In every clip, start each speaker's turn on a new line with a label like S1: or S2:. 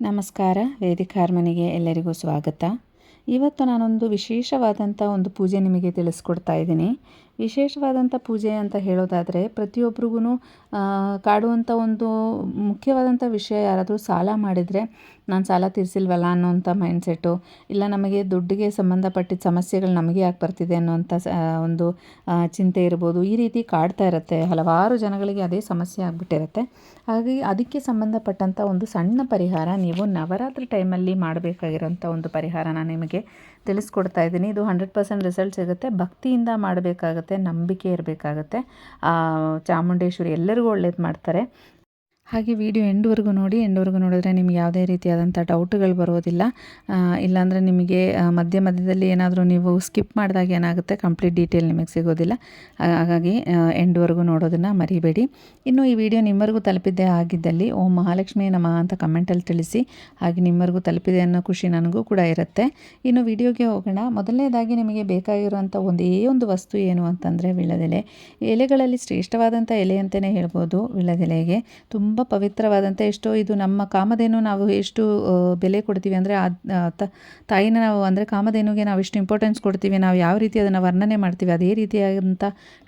S1: ನಮಸ್ಕಾರ ವೇದಿಕ ಹಾರ್ಮನಿಗೆ ಎಲ್ಲರಿಗೂ ಸ್ವಾಗತ. ಇವತ್ತು ನಾನೊಂದು ವಿಶೇಷವಾದಂಥ ಒಂದು ಪೂಜೆ ನಿಮಗೆ ತಿಳಿಸ್ಕೊಡ್ತಾ ಇದ್ದೀನಿ. ವಿಶೇಷವಾದಂಥ ಪೂಜೆ ಅಂತ ಹೇಳೋದಾದರೆ ಪ್ರತಿಯೊಬ್ರಿಗೂ ಕಾಡುವಂಥ ಒಂದು ಮುಖ್ಯವಾದಂಥ ವಿಷಯ ಯಾರಾದರೂ ಸಾಲ ಮಾಡಿದರೆ ನಾನು ಸಾಲ ತೀರಿಸಿಲ್ವಲ್ಲ ಅನ್ನೋಂಥ ಮೈಂಡ್ಸೆಟ್ಟು ಇಲ್ಲ ನಮಗೆ ದುಡ್ಡಿಗೆ ಸಂಬಂಧಪಟ್ಟಿದ್ದ ಸಮಸ್ಯೆಗಳು ನಮಗೆ ಯಾಕೆ ಬರ್ತಿದೆ ಅನ್ನೋಂಥ ಒಂದು ಚಿಂತೆ ಇರ್ಬೋದು. ಈ ರೀತಿ ಕಾಡ್ತಾ ಇರುತ್ತೆ. ಹಲವಾರು ಜನಗಳಿಗೆ ಅದೇ ಸಮಸ್ಯೆ ಆಗಿಬಿಟ್ಟಿರುತ್ತೆ. ಹಾಗಾಗಿ ಅದಕ್ಕೆ ಸಂಬಂಧಪಟ್ಟಂಥ ಒಂದು ಸಣ್ಣ ಪರಿಹಾರ ನೀವು ನವರಾತ್ರಿ ಟೈಮಲ್ಲಿ ಮಾಡಬೇಕಾಗಿರೋಂಥ ಒಂದು ಪರಿಹಾರ ನಾನು ನಿಮಗೆ ತಿಳಿಸ್ಕೊಡ್ತಾ ಇದ್ದೀನಿ. ಇದು ಹಂಡ್ರೆಡ್ ಪರ್ಸೆಂಟ್ ರಿಸಲ್ಟ್ ಸಿಗುತ್ತೆ. ಭಕ್ತಿಯಿಂದ ಮಾಡಬೇಕಾಗತ್ತೆ, ನಂಬಿಕೆ ಇರಬೇಕಾಗತ್ತೆ. ಚಾಮುಂಡೇಶ್ವರಿ ಎಲ್ಲರಿಗೂ ಒಳ್ಳೇದು ಮಾಡ್ತಾರೆ. ಹಾಗೆ ವಿಡಿಯೋ ಎಂಡ್ವರೆಗೂ ನೋಡಿ, ಎಂಡ್ವರೆಗೂ ನೋಡಿದ್ರೆ ನಿಮ್ಗೆ ಯಾವುದೇ ರೀತಿಯಾದಂಥ ಡೌಟ್ಗಳು ಬರೋದಿಲ್ಲ ಇಲ್ಲಾಂದರೆ ನಿಮಗೆ ಮಧ್ಯ ಮಧ್ಯದಲ್ಲಿ ಏನಾದರೂ ನೀವು ಸ್ಕಿಪ್ ಮಾಡಿದಾಗ ಏನಾಗುತ್ತೆ? ಕಂಪ್ಲೀಟ್ ಡೀಟೇಲ್ ನಿಮಗೆ ಸಿಗೋದಿಲ್ಲ. ಹಾಗಾಗಿ ಎಂಡ್ವರೆಗೂ ನೋಡೋದನ್ನು ಮರಿಬೇಡಿ. ಇನ್ನು ಈ ವಿಡಿಯೋ ನಿಮ್ಮವರೆಗೂ ತಲುಪಿದ್ದೇ ಆಗಿದ್ದಲ್ಲಿ, ಓಂ ಮಹಾಲಕ್ಷ್ಮಿ ನಮಃ ಅಂತ ಕಮೆಂಟಲ್ಲಿ ತಿಳಿಸಿ, ಹಾಗೆ ನಿಮ್ಮವರೆಗೂ ತಲುಪಿದೆ ಅನ್ನೋ ಖುಷಿ ನನಗೂ ಕೂಡ ಇರುತ್ತೆ. ಇನ್ನು ವಿಡಿಯೋಗೆ ಹೋಗೋಣ. ಮೊದಲನೇದಾಗಿ ನಿಮಗೆ ಬೇಕಾಗಿರುವಂಥ ಒಂದೇ ಒಂದು ವಸ್ತು ಏನು ಅಂತಂದರೆ, ವಿಳದೆಲೆ. ಎಲೆಗಳಲ್ಲಿ ಶ್ರೇಷ್ಠವಾದಂಥ ಎಲೆ ಅಂತಲೇ ಹೇಳ್ಬೋದು, ವಿಳದೆಲೆಗೆ. ತುಂಬ ಪವಿತ್ರವಾದಂಥ ಎಷ್ಟೋ ಇದು ನಮ್ಮ ಕಾಮಧೇನು ನಾವು ಎಷ್ಟು ಬೆಲೆ ಕೊಡ್ತೀವಿ ಅಂದರೆ ಆ ತಾಯಿನ ನಾವು ಅಂದರೆ ಕಾಮಧೇನುಗೆ ನಾವು ಎಷ್ಟು ಇಂಪಾರ್ಟೆನ್ಸ್ ಕೊಡ್ತೀವಿ, ನಾವು ಯಾವ ರೀತಿ ಅದನ್ನು ವರ್ಣನೆ ಮಾಡ್ತೀವಿ, ಅದೇ ರೀತಿಯಾದಂಥ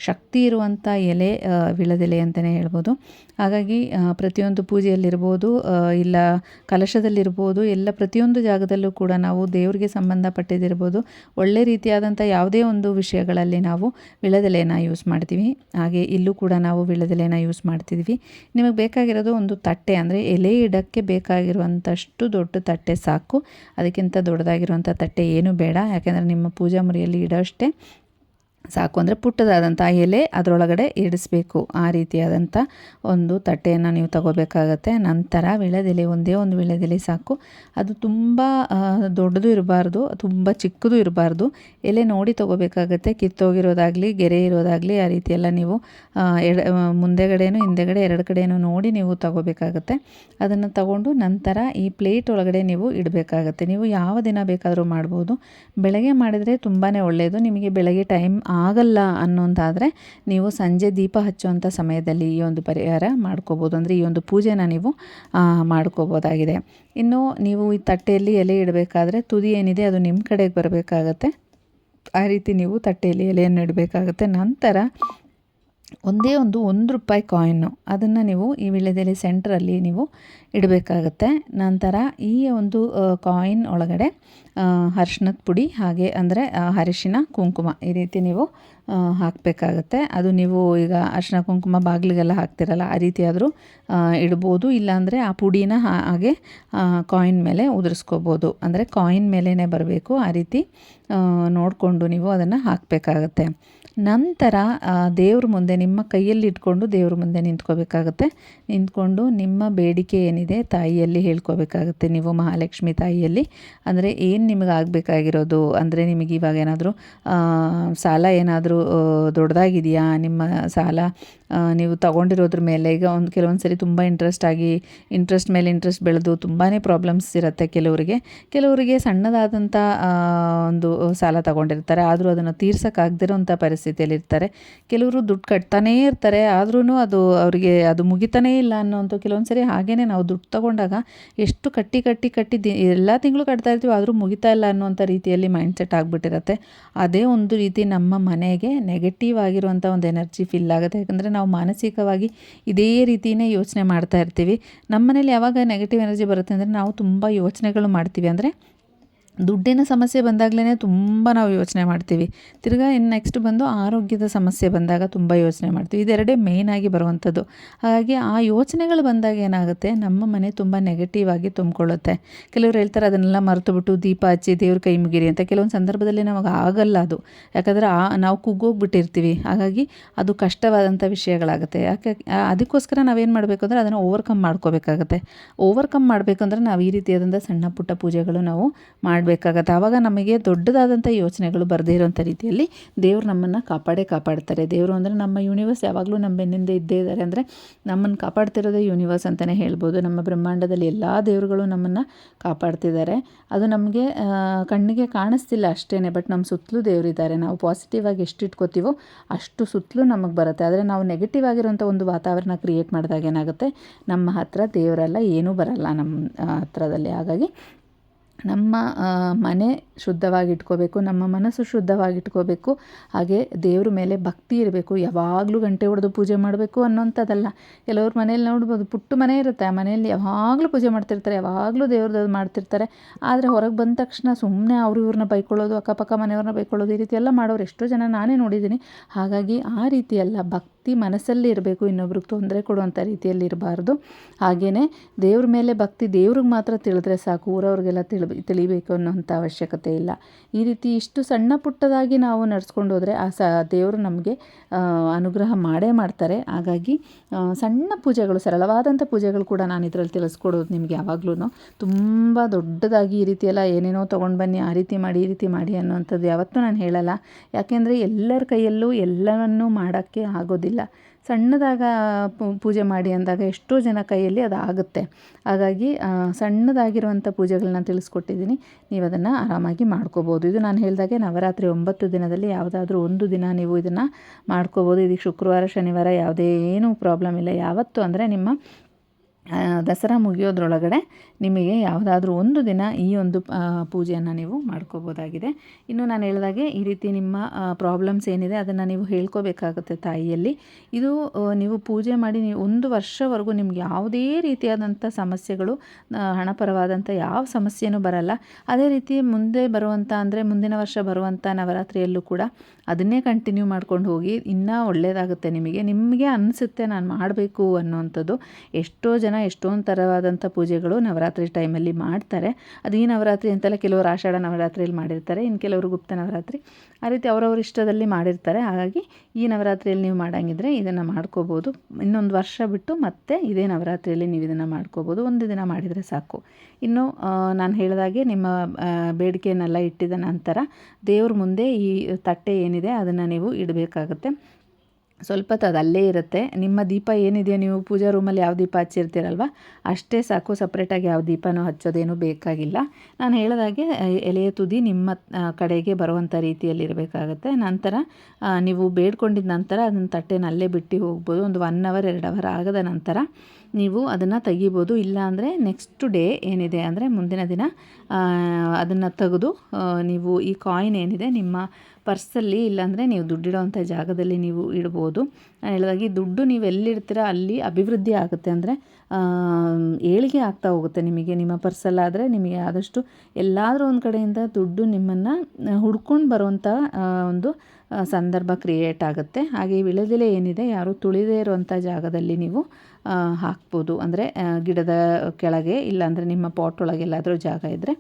S1: ಶಕ್ತಿ ಇರುವಂಥ ಎಲೆ ವಿಳದೆಲೆ ಅಂತಲೇ ಹೇಳ್ಬೋದು. ಹಾಗಾಗಿ ಪ್ರತಿಯೊಂದು ಪೂಜೆಯಲ್ಲಿರ್ಬೋದು ಇಲ್ಲ ಕಲಶದಲ್ಲಿರ್ಬೋದು, ಎಲ್ಲ ಪ್ರತಿಯೊಂದು ಜಾಗದಲ್ಲೂ ಕೂಡ ನಾವು ದೇವರಿಗೆ ಸಂಬಂಧಪಟ್ಟಿದ್ದಿರ್ಬೋದು, ಒಳ್ಳೆ ರೀತಿಯಾದಂಥ ಯಾವುದೇ ಒಂದು ವಿಷಯಗಳಲ್ಲಿ ನಾವು ವಿಳದೆಲೆನ ಯೂಸ್ ಮಾಡ್ತೀವಿ. ಹಾಗೆ ಇಲ್ಲೂ ಕೂಡ ನಾವು ವಿಳದೆಲೆನ ಯೂಸ್ ಮಾಡ್ತಿದ್ವಿ. ನಿಮಗೆ ಬೇಕಾಗಿರೋ ಬೇಕಾಗಿರೋದು ಒಂದು ತಟ್ಟೆ. ಅಂದರೆ ಎಲೆ ಇಡೋಕ್ಕೆ ಬೇಕಾಗಿರುವಂಥಷ್ಟು ದೊಡ್ಡ ತಟ್ಟೆ ಸಾಕು. ಅದಕ್ಕಿಂತ ದೊಡ್ಡದಾಗಿರುವಂಥ ತಟ್ಟೆ ಏನು ಬೇಡ. ಯಾಕೆಂದರೆ ನಿಮ್ಮ ಪೂಜಾ ಮುರಿಯಲ್ಲಿ ಇಡೋಷ್ಟೇ. ಸಾಕು. ಅಂದರೆ ಪುಟ್ಟದಾದಂಥ ಎಲೆ ಅದರೊಳಗಡೆ ಇಡಿಸ್ಬೇಕು. ಆ ರೀತಿಯಾದಂಥ ಒಂದು ತಟ್ಟೆಯನ್ನು ನೀವು ತಗೋಬೇಕಾಗತ್ತೆ. ನಂತರ ವಿಳೆದೆಲೆ, ಒಂದೇ ಒಂದು ವಿಳೆದೆಲೆ ಸಾಕು. ಅದು ತುಂಬ ದೊಡ್ಡದು ಇರಬಾರ್ದು, ತುಂಬ ಚಿಕ್ಕದು ಇರಬಾರ್ದು. ಎಲೆ ನೋಡಿ ತೊಗೋಬೇಕಾಗತ್ತೆ. ಕಿತ್ತೋಗಿರೋದಾಗಲಿ, ಗೆರೆ ಇರೋದಾಗಲಿ, ಆ ರೀತಿಯೆಲ್ಲ ನೀವು ಎಡ ಮುಂದೆಗಡೆನೂ ಹಿಂದೆಗಡೆ, ಎರಡು ಕಡೆಯೂ ನೋಡಿ ನೀವು ತಗೋಬೇಕಾಗತ್ತೆ. ಅದನ್ನು ತಗೊಂಡು ನಂತರ ಈ ಪ್ಲೇಟ್ ಒಳಗಡೆ ನೀವು ಇಡಬೇಕಾಗತ್ತೆ. ನೀವು ಯಾವ ದಿನ ಬೇಕಾದರೂ ಮಾಡ್ಬೋದು. ಬೆಳಗ್ಗೆ ಮಾಡಿದರೆ ತುಂಬಾ ಒಳ್ಳೆಯದು ನಿಮಗೆ ಬೆಳಗ್ಗೆ ಟೈಮ್ ಆಗಲ್ಲ ಅನ್ನೋಂತಾದರೆ ನೀವು ಸಂಜೆ ದೀಪ ಹಚ್ಚುವಂಥ ಸಮಯದಲ್ಲಿ ಈ ಒಂದು ಪರಿಹಾರ ಮಾಡ್ಕೋಬೋದು. ಅಂದರೆ ಈ ಒಂದು ಪೂಜೆನ ನೀವು ಮಾಡ್ಕೋಬೋದಾಗಿದೆ. ಇನ್ನು ನೀವು ಈ ತಟ್ಟೆಯಲ್ಲಿ ಎಲೆ ಇಡಬೇಕಾದ್ರೆ ತುದಿ ಏನಿದೆ ಅದು ನಿಮ್ಮ ಕಡೆಗೆ ಬರಬೇಕಾಗತ್ತೆ. ಆ ರೀತಿ ನೀವು ತಟ್ಟೆಯಲ್ಲಿ ಎಲೆಯನ್ನು ಇಡಬೇಕಾಗತ್ತೆ. ನಂತರ ಒಂದೇ ಒಂದು ಒಂದು ರೂಪಾಯಿ ಕಾಯಿನ್ನು ಅದನ್ನು ನೀವು ಈ ವಿಳ್ಯದೆಲೆ ಸೆಂಟ್ರಲ್ಲಿ ನೀವು ಇಡಬೇಕಾಗತ್ತೆ. ನಂತರ ಈ ಒಂದು ಕಾಯಿನ್ ಒಳಗಡೆ ಅರ್ಶಿನದ ಪುಡಿ ಹಾಗೆ ಅಂದರೆ ಅರಿಶಿನ ಕುಂಕುಮ ಈ ರೀತಿ ನೀವು ಹಾಕಬೇಕಾಗತ್ತೆ. ಅದು ನೀವು ಈಗ ಅರಿಶಿನ ಕುಂಕುಮ ಬಾಗಿಲಿಗೆಲ್ಲ ಹಾಕ್ತಿರಲ್ಲ, ಆ ರೀತಿಯಾದರೂ ಇಡ್ಬೋದು. ಇಲ್ಲಾಂದರೆ ಆ ಪುಡಿನ ಹಾಗೆ ಕಾಯಿನ್ ಮೇಲೆ ಉದುರಿಸ್ಕೋಬೋದು. ಅಂದರೆ ಕಾಯಿನ್ ಮೇಲೇ ಬರಬೇಕು. ಆ ರೀತಿ ನೋಡಿಕೊಂಡು ನೀವು ಅದನ್ನು ಹಾಕಬೇಕಾಗತ್ತೆ. ನಂತರ ದೇವ್ರ ಮುಂದೆ, ನಿಮ್ಮ ಕೈಯಲ್ಲಿ ಇಟ್ಕೊಂಡು ದೇವ್ರ ಮುಂದೆ ನಿಂತ್ಕೋಬೇಕಾಗತ್ತೆ. ನಿಂತ್ಕೊಂಡು ನಿಮ್ಮ ಬೇಡಿಕೆ ಏನಿದೆ ತಾಯಿಯಲ್ಲಿ ಹೇಳ್ಕೋಬೇಕಾಗುತ್ತೆ, ನೀವು ಮಹಾಲಕ್ಷ್ಮಿ ತಾಯಿಯಲ್ಲಿ. ಅಂದರೆ ಏನು ನಿಮಗೆ ಆಗಬೇಕಾಗಿರೋದು? ಅಂದರೆ ನಿಮಗೆ ಇವಾಗ ಏನಾದರೂ ಸಾಲ ಏನಾದರೂ ದೊಡ್ಡದಾಗಿದೆಯಾ ನಿಮ್ಮ ಸಾಲ ನೀವು ತಗೊಂಡಿರೋದ್ರ ಮೇಲೆ ಈಗ ಒಂದು ಕೆಲವೊಂದು ಸರಿ ತುಂಬ ಇಂಟ್ರೆಸ್ಟ್ ಆಗಿ ಇಂಟ್ರೆಸ್ಟ್ ಮೇಲೆ ಇಂಟ್ರೆಸ್ಟ್ ಬೆಳೆದು ತುಂಬಾ ಪ್ರಾಬ್ಲಮ್ಸ್ ಇರುತ್ತೆ ಕೆಲವರಿಗೆ. ಕೆಲವರಿಗೆ ಸಣ್ಣದಾದಂಥ ಒಂದು ಸಾಲ ತಗೊಂಡಿರ್ತಾರೆ. ಆದರೂ ಅದನ್ನು ತೀರ್ಸೋಕ್ಕಾಗದಿರೋಂಥ ಪರಿಸ್ಥಿತಿಯಲ್ಲಿ ಇರ್ತಾರೆ ಕೆಲವರು ದುಡ್ಡು ಕಟ್ತಾನೇ ಇರ್ತಾರೆ. ಆದ್ರೂ ಅದು ಅವರಿಗೆ ಅದು ಮುಗಿತಾನೇ ಇಲ್ಲ ಅನ್ನೋಂಥ ಕೆಲವೊಂದು ಸರಿ ಹಾಗೇ ನಾವು ದುಡ್ಡು ತಗೊಂಡಾಗ ಎಷ್ಟು ಕಟ್ಟಿ ಕಟ್ಟಿ ಕಟ್ಟಿ ಎಲ್ಲ ತಿಂಗಳು ಕಟ್ತಾ ಇರ್ತೀವಿ ಆದರೂ ಮುಗಿತಾ ಇಲ್ಲ ಅನ್ನುವಂಥ ರೀತಿಯಲ್ಲಿ ಮೈಂಡ್ಸೆಟ್ ಆಗಿಬಿಟ್ಟಿರುತ್ತೆ. ಅದೇ ಒಂದು ರೀತಿ ನಮ್ಮ ಮನೆಗೆ ನೆಗೆಟಿವ್ ಆಗಿರುವಂಥ ಒಂದು ಎನರ್ಜಿ ಫೀಲ್ ಆಗುತ್ತೆ. ಯಾಕಂದರೆ ನಾವು ಮಾನಸಿಕವಾಗಿ ಇದೇ ರೀತಿಯೇ ಯೋಚನೆ ಮಾಡ್ತಾ ಇರ್ತೀವಿ. ನಮ್ಮ ಮನೇಲಿ ಯಾವಾಗ ನೆಗೆಟಿವ್ ಎನರ್ಜಿ ಬರುತ್ತೆ ಅಂದರೆ ನಾವು ತುಂಬ ಯೋಚನೆಗಳು ಮಾಡ್ತೀವಿ. ಅಂದರೆ ದುಡ್ಡಿನ ಸಮಸ್ಯೆ ಬಂದಾಗಲೇ ತುಂಬ ನಾವು ಯೋಚನೆ ಮಾಡ್ತೀವಿ. ತಿರ್ಗಾ ಇನ್ನು ನೆಕ್ಸ್ಟ್ ಬಂದು ಆರೋಗ್ಯದ ಸಮಸ್ಯೆ ಬಂದಾಗ ತುಂಬ ಯೋಚನೆ ಮಾಡ್ತೀವಿ. ಇದೆರಡೇ ಮೇಯ್ನಾಗಿ ಬರುವಂಥದ್ದು. ಹಾಗಾಗಿ ಆ ಯೋಚನೆಗಳು ಬಂದಾಗ ಏನಾಗುತ್ತೆ? ನಮ್ಮ ಮನೆ ತುಂಬ ನೆಗೆಟಿವ್ ಆಗಿ ತುಂಬಿಕೊಳ್ಳುತ್ತೆ. ಕೆಲವರು ಹೇಳ್ತಾರೆ, ಅದನ್ನೆಲ್ಲ ಮರೆತು ಬಿಟ್ಟು ದೀಪ ಹಚ್ಚಿ ದೇವ್ರ ಕೈ ಮುಗಿರಿ ಅಂತ. ಕೆಲವೊಂದು ಸಂದರ್ಭದಲ್ಲಿ ನಮಗೆ ಆಗಲ್ಲ ಅದು. ಯಾಕಂದರೆ ಆ, ನಾವು ಕುಗ್ಗೋಗ್ಬಿಟ್ಟಿರ್ತೀವಿ. ಹಾಗಾಗಿ ಅದು ಕಷ್ಟವಾದಂಥ ವಿಷಯಗಳಾಗುತ್ತೆ. ಯಾಕೆ ಅದಕ್ಕೋಸ್ಕರ ನಾವೇನು ಮಾಡಬೇಕು ಅಂದರೆ ಅದನ್ನು ಓವರ್ಕಮ್ ಮಾಡ್ಕೋಬೇಕಾಗತ್ತೆ. ಓವರ್ಕಮ್ ಮಾಡಬೇಕಂದ್ರೆ ನಾವು ಈ ರೀತಿಯಾದಂಥ ಸಣ್ಣ ಪುಟ್ಟ ಪೂಜೆಗಳು ನಾವು ಮಾಡಿ ಮಾಡಬೇಕಾಗತ್ತೆ. ಆವಾಗ ನಮಗೆ ದೊಡ್ಡದಾದಂಥ ಯೋಚನೆಗಳು ಬರದೇ ಇರೋಂಥ ರೀತಿಯಲ್ಲಿ ದೇವರು ನಮ್ಮನ್ನು ಕಾಪಾಡೇ ಕಾಪಾಡ್ತಾರೆ. ದೇವರು ಅಂದರೆ ನಮ್ಮ ಯೂನಿವರ್ಸ್ ಯಾವಾಗಲೂ ನಮ್ಮ ಬೆನ್ನಿಂದ ಇದ್ದೇ ಇದ್ದಾರೆ ಅಂದರೆ ನಮ್ಮನ್ನು ಕಾಪಾಡ್ತಿರೋದೇ ಯೂನಿವರ್ಸ್ ಅಂತಲೇ ಹೇಳ್ಬೋದು. ನಮ್ಮ ಬ್ರಹ್ಮಾಂಡದಲ್ಲಿ ಎಲ್ಲ ದೇವರುಗಳು ನಮ್ಮನ್ನು ಕಾಪಾಡ್ತಿದ್ದಾರೆ. ಅದು ನಮಗೆ ಕಣ್ಣಿಗೆ ಕಾಣಿಸ್ತಿಲ್ಲ ಅಷ್ಟೇ ಬಟ್ ನಮ್ಮ ಸುತ್ತಲೂ ದೇವರಿದ್ದಾರೆ ನಾವು ಪಾಸಿಟಿವ್ ಆಗಿ ಎಷ್ಟು ಇಟ್ಕೋತೀವೋ ಅಷ್ಟು ಸುತ್ತಲೂ ನಮಗೆ ಬರುತ್ತೆ. ಆದರೆ ನಾವು ನೆಗೆಟಿವ್ ಆಗಿರುವಂಥ ಒಂದು ವಾತಾವರಣ ಕ್ರಿಯೇಟ್ ಮಾಡಿದಾಗ ಏನಾಗುತ್ತೆ? ನಮ್ಮ ಹತ್ರ ದೇವರೆಲ್ಲ, ಏನೂ ಬರಲ್ಲ ನಮ್ಮ ಹತ್ರದಲ್ಲಿ. ಹಾಗಾಗಿ ನಮ್ಮ ಮನೆ ಶುದ್ಧವಾಗಿಟ್ಕೋಬೇಕು, ನಮ್ಮ ಮನಸ್ಸು ಶುದ್ಧವಾಗಿಟ್ಕೋಬೇಕು, ಹಾಗೆ ದೇವ್ರ ಮೇಲೆ ಭಕ್ತಿ ಇರಬೇಕು, ಯಾವಾಗಲೂ ಗಂಟೆ ಹೊಡೆದು ಪೂಜೆ ಮಾಡಬೇಕು ಅನ್ನೋಂಥದ್ದಲ್ಲ. ಕೆಲವ್ರ ಮನೇಲಿ ನೋಡ್ಬೋದು, ಪುಟ್ಟ ಮನೆ ಇರುತ್ತೆ, ಆ ಮನೆಯಲ್ಲಿ ಯಾವಾಗಲೂ ಪೂಜೆ ಮಾಡ್ತಿರ್ತಾರೆ, ಯಾವಾಗಲೂ ದೇವ್ರದ್ದು ಮಾಡ್ತಿರ್ತಾರೆ. ಆದರೆ ಹೊರಗೆ ಬಂದ ತಕ್ಷಣ ಸುಮ್ಮನೆ ಅವ್ರು ಇವ್ರನ್ನ ಬೈಕೊಳ್ಳೋದು, ಅಕ್ಕಪಕ್ಕ ಮನೆಯವ್ರನ್ನ ಬೈಕೊಳ್ಳೋದು ಈ ರೀತಿ ಎಲ್ಲ ಮಾಡೋರು ಎಷ್ಟೋ ಜನ ನಾನೇ ನೋಡಿದ್ದೀನಿ. ಹಾಗಾಗಿ ಆ ರೀತಿ ಅಲ್ಲ ಭಕ್ತಿ ಮನಸ್ಸಲ್ಲಿ ಇರಬೇಕು, ಇನ್ನೊಬ್ರಿಗೆ ತೊಂದರೆ ಕೊಡುವಂಥ ರೀತಿಯಲ್ಲಿ ಇರಬಾರ್ದು. ಹಾಗೆಯೇ ದೇವ್ರ ಮೇಲೆ ಭಕ್ತಿ ದೇವ್ರಿಗೆ ಮಾತ್ರ ತಿಳಿದ್ರೆ ಸಾಕು, ಊರವ್ರಿಗೆಲ್ಲ ತಿಳಿ ತಿಳಿಬೇಕು ಅನ್ನೋಂಥ ಅವಶ್ಯಕತೆ ಇಲ್ಲ. ಈ ರೀತಿ ಇಷ್ಟು ಸಣ್ಣ ಪುಟ್ಟದಾಗಿ ನಾವು ನಡ್ಸ್ಕೊಂಡು ಹೋದರೆ ಆ ಸ, ದೇವರು ನಮಗೆ ಅನುಗ್ರಹ ಮಾಡೇ ಮಾಡ್ತಾರೆ. ಹಾಗಾಗಿ ಸಣ್ಣ ಪೂಜೆಗಳು, ಸರಳವಾದಂಥ ಪೂಜೆಗಳು ಕೂಡ ನಾನು ಇದರಲ್ಲಿ ತಿಳಿಸ್ಕೊಡೋದು ನಿಮಗೆ ಯಾವಾಗ್ಲೂ ತುಂಬ ದೊಡ್ಡದಾಗಿ ಈ ರೀತಿಯೆಲ್ಲ ಏನೇನೋ ತೊಗೊಂಡು ಬನ್ನಿ, ಆ ರೀತಿ ಮಾಡಿ, ಈ ರೀತಿ ಮಾಡಿ ಅನ್ನೋವಂಥದ್ದು ಯಾವತ್ತೂ ನಾನು ಹೇಳಲ್ಲ. ಯಾಕೆಂದರೆ ಎಲ್ಲರ ಕೈಯಲ್ಲೂ ಎಲ್ಲವನ್ನೂ ಮಾಡೋಕ್ಕೆ ಆಗೋದಿಲ್ಲ. ಸಣ್ಣದಾಗ ಪೂಜೆ ಮಾಡಿ ಅಂದಾಗ ಎಷ್ಟೋ ಜನ ಕೈಯಲ್ಲಿ ಅದು ಆಗುತ್ತೆ ಹಾಗಾಗಿ ಸಣ್ಣದಾಗಿರುವಂಥ ಪೂಜೆಗಳನ್ನ ತಿಳಿಸ್ಕೊಟ್ಟಿದ್ದೀನಿ. ನೀವು ಅದನ್ನು ಆರಾಮಾಗಿ ಮಾಡ್ಕೋಬೋದು. ಇದು ನಾನು ಹೇಳಿದಾಗೆ ನವರಾತ್ರಿ ಒಂಬತ್ತು ದಿನದಲ್ಲಿ ಯಾವುದಾದ್ರೂ ಒಂದು ದಿನ ನೀವು ಇದನ್ನು ಮಾಡ್ಕೋಬೋದು. ಇದಕ್ಕೆ ಶುಕ್ರವಾರ, ಶನಿವಾರ ಯಾವುದೇ ಏನೂ ಪ್ರಾಬ್ಲಮ್ ಇಲ್ಲ. ಯಾವತ್ತು ಅಂದರೆ ನಿಮ್ಮ ದಸರಾ ಮುಗಿಯೋದ್ರೊಳಗಡೆ ನಿಮಗೆ ಯಾವುದಾದ್ರೂ ಒಂದು ದಿನ ಈ ಒಂದು ಪೂಜೆಯನ್ನು ನೀವು ಮಾಡ್ಕೋಬೋದಾಗಿದೆ. ಇನ್ನು ನಾನು ಹೇಳಿದಾಗೆ ಈ ರೀತಿ ನಿಮ್ಮ ಪ್ರಾಬ್ಲಮ್ಸ್ ಏನಿದೆ ಅದನ್ನು ನೀವು ಹೇಳ್ಕೋಬೇಕಾಗುತ್ತೆ ತಾಯಿಯಲ್ಲಿ. ಇದು ನೀವು ಪೂಜೆ ಮಾಡಿ ನೀವು ಒಂದು ವರ್ಷವರೆಗೂ ನಿಮ್ಗೆ ಯಾವುದೇ ರೀತಿಯಾದಂಥ ಸಮಸ್ಯೆಗಳು ಹಣಪರವಾದಂಥ ಯಾವ ಸಮಸ್ಯೆನೂ ಬರಲ್ಲ. ಅದೇ ರೀತಿ ಮುಂದೆ ಬರುವಂಥ ಅಂದರೆ ಮುಂದಿನ ವರ್ಷ ಬರುವಂಥ ನವರಾತ್ರಿಯಲ್ಲೂ ಕೂಡ ಅದನ್ನೇ ಕಂಟಿನ್ಯೂ ಮಾಡ್ಕೊಂಡು ಹೋಗಿ ಇನ್ನೂ ಒಳ್ಳೆಯದಾಗುತ್ತೆ ನಿಮಗೆ. ನಿಮಗೆ ಅನಿಸುತ್ತೆ ನಾನು ಮಾಡಬೇಕು ಅನ್ನೋವಂಥದ್ದು. ಎಷ್ಟೋ ಜನ ಎಷ್ಟೊಂದು ಥರವಾದಂಥ ಪೂಜೆಗಳು ನವರಾತ್ರಿ ಟೈಮಲ್ಲಿ ಮಾಡ್ತಾರೆ. ಅದು ಈ ನವರಾತ್ರಿ ಅಂತೆಲ್ಲ ಕೆಲವರು ಆಷಾಢ ನವರಾತ್ರಿಯಲ್ಲಿ ಮಾಡಿರ್ತಾರೆ, ಇನ್ನು ಕೆಲವರು ಗುಪ್ತ ನವರಾತ್ರಿ. ಆ ರೀತಿ ಅವರವ್ರ ಇಷ್ಟದಲ್ಲಿ ಮಾಡಿರ್ತಾರೆ. ಹಾಗಾಗಿ ಈ ನವರಾತ್ರಿಯಲ್ಲಿ ನೀವು ಮಾಡಂಗಿದ್ರೆ ಇದನ್ನು ಮಾಡ್ಕೋಬೋದು. ಇನ್ನೊಂದು ವರ್ಷ ಬಿಟ್ಟು ಮತ್ತೆ ಇದೇ ನವರಾತ್ರಿಯಲ್ಲಿ ನೀವು ಇದನ್ನು ಮಾಡ್ಕೋಬೋದು. ಒಂದು ದಿನ ಮಾಡಿದರೆ ಸಾಕು. ಇನ್ನು ನಾನು ಹೇಳಿದಾಗೆ ನಿಮ್ಮ ಬೇಡಿಕೆಯನ್ನೆಲ್ಲ ಇಟ್ಟಿದ ನಂತರ ದೇವ್ರ ಮುಂದೆ ಈ ತಟ್ಟೆ ಏನಿದೆ ಅದನ್ನು ನೀವು ಇಡಬೇಕಾಗುತ್ತೆ. ಸ್ವಲ್ಪ ಹೊತ್ತು ಅದು ಅಲ್ಲೇ ಇರುತ್ತೆ. ನಿಮ್ಮ ದೀಪ ಏನಿದೆ ನೀವು ಪೂಜಾ ರೂಮಲ್ಲಿ ಯಾವ ದೀಪ ಹಚ್ಚಿರ್ತೀರಲ್ವ, ಅಷ್ಟೇ ಸಾಕು ಸಪ್ರೇಟಾಗಿ ಯಾವ ದೀಪನೂ ಹಚ್ಚೋದೇನು ಬೇಕಾಗಿಲ್ಲ. ನಾನು ಹೇಳಿದಾಗೆ ಎಲೆಯ ತುದಿ ನಿಮ್ಮ ಕಡೆಗೆ ಬರುವಂಥ ರೀತಿಯಲ್ಲಿ ಇರಬೇಕಾಗತ್ತೆ ನಂತರ ನೀವು ಬೇಡ್ಕೊಂಡಿದ್ದ ನಂತರ ಅದನ್ನು ತಟ್ಟೆನಲ್ಲೇ ಬಿಟ್ಟು ಹೋಗ್ಬೋದು. ಒಂದು ಒನ್ ಅವರ್ ಎರಡು ಅವರ್ ಆಗದ ನಂತರ ನೀವು ಅದನ್ನು ತೆಗಿಬೋದು. ಇಲ್ಲ ಅಂದರೆ ನೆಕ್ಸ್ಟ್ ಡೇ ಏನಿದೆ ಅಂದರೆ ಮುಂದಿನ ದಿನ ಅದನ್ನು ತೆಗೆದು ನೀವು ಈ ಕಾಯಿನ್ ಏನಿದೆ ನಿಮ್ಮ ಪರ್ಸಲ್ಲಿ ಇಲ್ಲಾಂದರೆ ನೀವು ದುಡ್ಡಿಡೋವಂಥ ಜಾಗದಲ್ಲಿ ನೀವು ಇಡ್ಬೋದು. ಹೇಳಿದಾಗೆ ದುಡ್ಡು ನೀವು ಎಲ್ಲಿಡ್ತೀರ ಅಲ್ಲಿ ಅಭಿವೃದ್ಧಿ ಆಗುತ್ತೆ ಅಂದರೆ ಏಳಿಗೆ ಆಗ್ತಾ ಹೋಗುತ್ತೆ ನಿಮಗೆ, ನಿಮ್ಮ ಪರ್ಸಲ್ಲಾದರೆ ನಿಮಗೆ ಆದಷ್ಟು ಎಲ್ಲಾದರೂ ಒಂದು ಕಡೆಯಿಂದ ದುಡ್ಡು ನಿಮ್ಮನ್ನು ಹುಡ್ಕೊಂಡು ಬರುವಂಥ ಒಂದು ಸಂದರ್ಭ ಕ್ರಿಯೇಟ್ ಆಗುತ್ತೆ. ಹಾಗೆ ವಿಳೆದೆಲೆ ಏನಿದೆ, ಯಾರು ತುಳಿದೇ ಇರುವಂಥ ಜಾಗದಲ್ಲಿ ನೀವು ಹಾಕ್ಬೋದು. ಅಂದರೆ ಗಿಡದ ಕೆಳಗೆ ಇಲ್ಲಾಂದರೆ ನಿಮ್ಮ ಪಾಟ್ ಒಳಗೆ ಎಲ್ಲಾದರೂ ಜಾಗ ಇದ್ದರೆ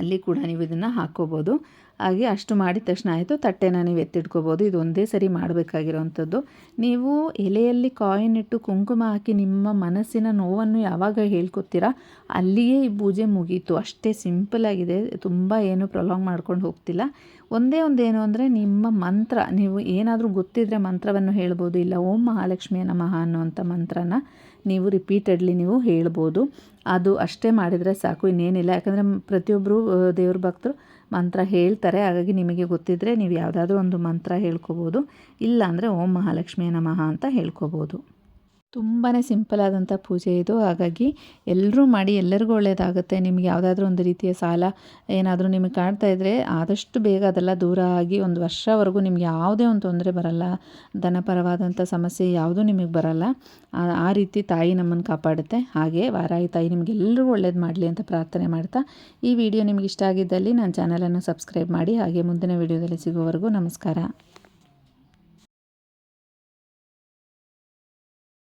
S1: ಅಲ್ಲಿ ಕೂಡ ನೀವು ಇದನ್ನು ಹಾಕ್ಕೋಬೋದು ಹಾಗೆ ಅಷ್ಟು ಮಾಡಿದ ತಕ್ಷಣ ಆಯಿತು, ತಟ್ಟೆನ ನೀವು ಎತ್ತಿಟ್ಕೋಬೋದು. ಇದು ಒಂದೇ ಸರಿ ಮಾಡಬೇಕಾಗಿರೋವಂಥದ್ದು ನೀವು ಎಲೆಯಲ್ಲಿ ಕಾಯಿನ್ ಇಟ್ಟು ಕುಂಕುಮ ಹಾಕಿ ನಿಮ್ಮ ಮನಸ್ಸಿನ ನೋವನ್ನು ಯಾವಾಗ ಹೇಳ್ಕೊತೀರಾ, ಅಲ್ಲಿಯೇ ಈ ಪೂಜೆ ಮುಗೀತು. ಅಷ್ಟೇ ಸಿಂಪಲಾಗಿದೆ ತುಂಬ ಏನು ಪ್ರೊಲಾಂಗ್ ಮಾಡ್ಕೊಂಡು ಹೋಗ್ತಿಲ್ಲ. ಒಂದೇ ಒಂದು ಏನು ಅಂದರೆ ನಿಮ್ಮ ಮಂತ್ರ, ನೀವು ಏನಾದರೂ ಗೊತ್ತಿದ್ದರೆ ಮಂತ್ರವನ್ನು ಹೇಳ್ಬೋದು, ಇಲ್ಲ ಓಂ ಮಹಾಲಕ್ಷ್ಮಿಯ ನಮಃ ಅನ್ನುವಂಥ ಮಂತ್ರನ. ನೀವು ರಿಪೀಟೆಡ್ಲಿ ನೀವು ಹೇಳ್ಬೋದು. ಅದು ಅಷ್ಟೇ ಮಾಡಿದರೆ ಸಾಕು, ಇನ್ನೇನಿಲ್ಲ. ಯಾಕಂದರೆ ಪ್ರತಿಯೊಬ್ಬರು ದೇವ್ರ ಭಕ್ತರು ಮಂತ್ರ ಹೇಳ್ತಾರೆ. ಹಾಗಾಗಿ ನಿಮಗೆ ಗೊತ್ತಿದ್ದರೆ ನೀವು ಯಾವುದಾದ್ರೂ ಒಂದು ಮಂತ್ರ ಹೇಳ್ಕೊಬೋದು. ಇಲ್ಲ ಅಂದರೆ ಓಂ ಮಹಾಲಕ್ಷ್ಮಿಯ ನಮಃ ಅಂತ ಹೇಳ್ಕೊಬೋದು. ತುಂಬಾ ಸಿಂಪಲ್ ಆದಂಥ ಪೂಜೆ ಇದು. ಹಾಗಾಗಿ ಎಲ್ಲರೂ ಮಾಡಿ ಎಲ್ಲರಿಗೂ ಒಳ್ಳೆಯದಾಗುತ್ತೆ ನಿಮ್ಗೆ ಯಾವುದಾದ್ರೂ ಒಂದು ರೀತಿಯ ಸಾಲ ಏನಾದರೂ ನಿಮಗೆ ಕಾಡ್ತಾ ಇದ್ದರೆ ಆದಷ್ಟು ಬೇಗ ಅದೆಲ್ಲ ದೂರ ಆಗಿ ಒಂದು ವರ್ಷವರೆಗೂ ನಿಮ್ಗೆ ಯಾವುದೇ ಒಂದು ತೊಂದರೆ ಬರಲ್ಲ. ಧನಪರವಾದಂಥ ಸಮಸ್ಯೆ ಯಾವುದೂ ನಿಮಗೆ ಬರಲ್ಲ. ಆ ರೀತಿ ತಾಯಿ ನಮ್ಮನ್ನು ಕಾಪಾಡುತ್ತೆ. ಹಾಗೆ ವಾರಾಯಿ ತಾಯಿ ನಿಮಗೆಲ್ಲರಿಗೂ ಒಳ್ಳೇದು ಮಾಡಲಿ ಅಂತ ಪ್ರಾರ್ಥನೆ ಮಾಡ್ತಾ ಈ ವಿಡಿಯೋ ನಿಮಗೆ ಇಷ್ಟ ಆಗಿದ್ದಲ್ಲಿ ನನ್ನ ಚಾನಲನ್ನು ಸಬ್ಸ್ಕ್ರೈಬ್ ಮಾಡಿ. ಹಾಗೆ ಮುಂದಿನ ವಿಡಿಯೋದಲ್ಲಿ ಸಿಗುವವರೆಗೂ ನಮಸ್ಕಾರ.